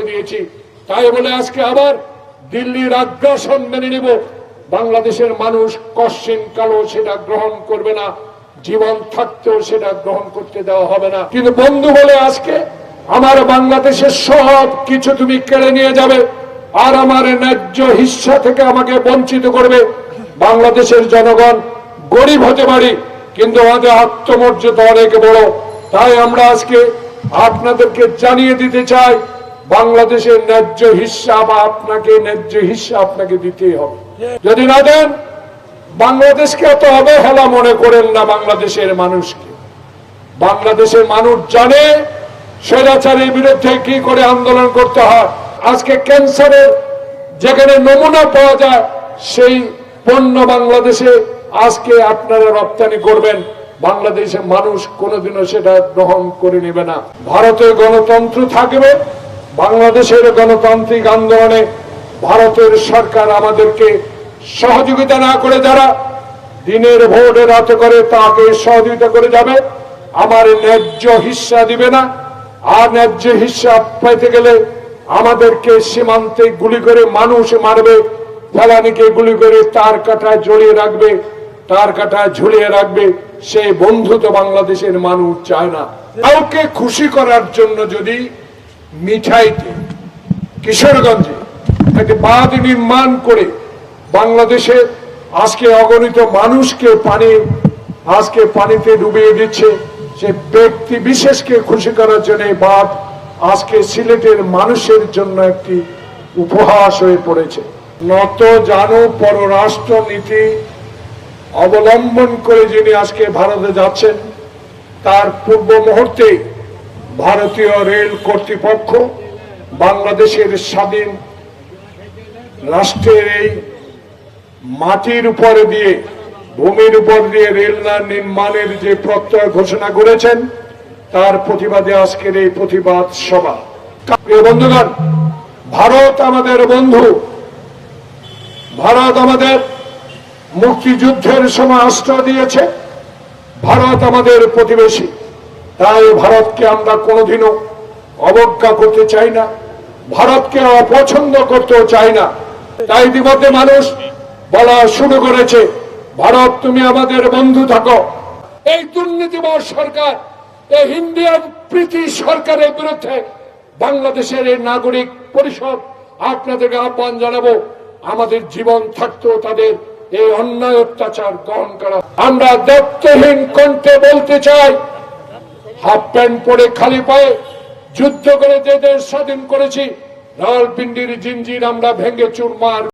করে দিয়েছি। তাই বলে আজকে আবার দিল্লির আগ্রাসন মেনে নিব। বাংলাদেশের মানুষ কশ্চিন কালো সেটা গ্রহণ করবে না, জীবন থাকতেও সেটা গ্রহণ করতে দেওয়া হবে না। কিন্তু বন্ধু বলে আজকে আমার বাংলাদেশের সব কিছু তুমি কেড়ে নিয়ে যাবে আর আমার ন্যায্য হিস্সা থেকে আমাকে বঞ্চিত করবে। বাংলাদেশের জনগণ গরিব হতে পারি, কিন্তু আমাদের আত্মমর্যাদা অনেক বড়। তাই আমরা আজকে আপনাদেরকে জানিয়ে দিতে চাই বাংলাদেশের ন্যায্য হিস্সা বা আপনাকে, ন্যায্য হিস্সা আপনাকে দিতেই হবে। যদি না দেন, বাংলাদেশকে এত অবহেলা মনে করেন না বাংলাদেশের মানুষকে। বাংলাদেশের মানুষ জানে স্বৈরাচারের বিরুদ্ধে কি করে আন্দোলন করতে হয়। আজকে ক্যান্সারের যেখানে নমুনা পাওয়া যায়, সেই পণ্য বাংলাদেশে আজকে আপনারা রপ্তানি করবেন। বাংলাদেশের মানুষ কোনোদিনও সেটা গ্রহণ করে নেবে না। ভারতের গণতন্ত্র থাকবে বাংলাদেশের গণতান্ত্রিক আন্দোলনে ভারতের সরকার আমাদেরকে সহযোগিতা না করে যারা দিনের ভোটে রাতে করে তাকে সহযোগিতা করে যাবে, আমার ন্যায্য হিস্সা দিবে না। আর ন্যায্য হিস্সা পেতে গেলে আমাদেরকে সীমান্তে গুলি করে মানুষ মারবে, ফেলানিকে গুলি করে তার কাটায় জড়িয়ে রাখবে, তার কাটায় ঝুলিয়ে রাখবে। সেই বন্ধু তো বাংলাদেশের মানুষ চায় না। কাউকে খুশি করার জন্য যদি মিঠাইতে কিশোরগঞ্জে একটি বাঁধ নির্মাণ করে বাংলাদেশে আজকে অগণিত মানুষকে পানি, আজকে পানিতে ডুবিয়ে দিচ্ছে। সে ব্যক্তি বিশেষকে খুশি করার জন্য এই বাঁধ আজকে সিলেটের মানুষের জন্য একটি উপহাস হয়ে পড়েছে। নত জানু পররাষ্ট্র নীতি অবলম্বন করে যিনি আজকে ভারতে যাচ্ছেন, তার পূর্ব মুহূর্তে ভারতীয় রেল কর্তৃপক্ষ বাংলাদেশের স্বাধীন রাষ্ট্রের এই মাটির উপরে দিয়ে, ভূমির উপর দিয়ে রেল নির্মাণের যে প্রত্যয় ঘোষণা করেছেন, তার প্রতিবাদে আজকের এই প্রতিবাদ সভা। বন্ধুগণ, ভারত আমাদের বন্ধু। ভারত আমাদের মুক্তিযুদ্ধের সময় অস্ত্র দিয়েছে। ভারত আমাদের প্রতিবেশী। তাই ভারতকে আমরা কোনোদিনও অবজ্ঞা করতে চাই না, ভারতকে অপছন্দ করতেও চাই না। তাই ইতিমধ্যে মানুষ বলা শুরু করেছে, ভারত তুমি আমাদের বন্ধু থাকো। এই দুর্নীতিময় সরকার, এই ইন্ডিয়ান প্রীতি সরকারের বিরুদ্ধে বাংলাদেশের এই নাগরিক পরিষদ, আপনাদেরকে আহ্বান জানাব, আমাদের জীবন থাকতেও তাদের এই অন্যায় অত্যাচার গ্রহণ করা। আমরা দায়িত্বহীন কণ্ঠে বলতে চাই হাফ প্যান্ট পরে খালি পায়ে যুদ্ধ করে যে দেশ স্বাধীন করেছি রাওয়ালপিন্ডির জিনজির আমরা ভেঙে চুরমার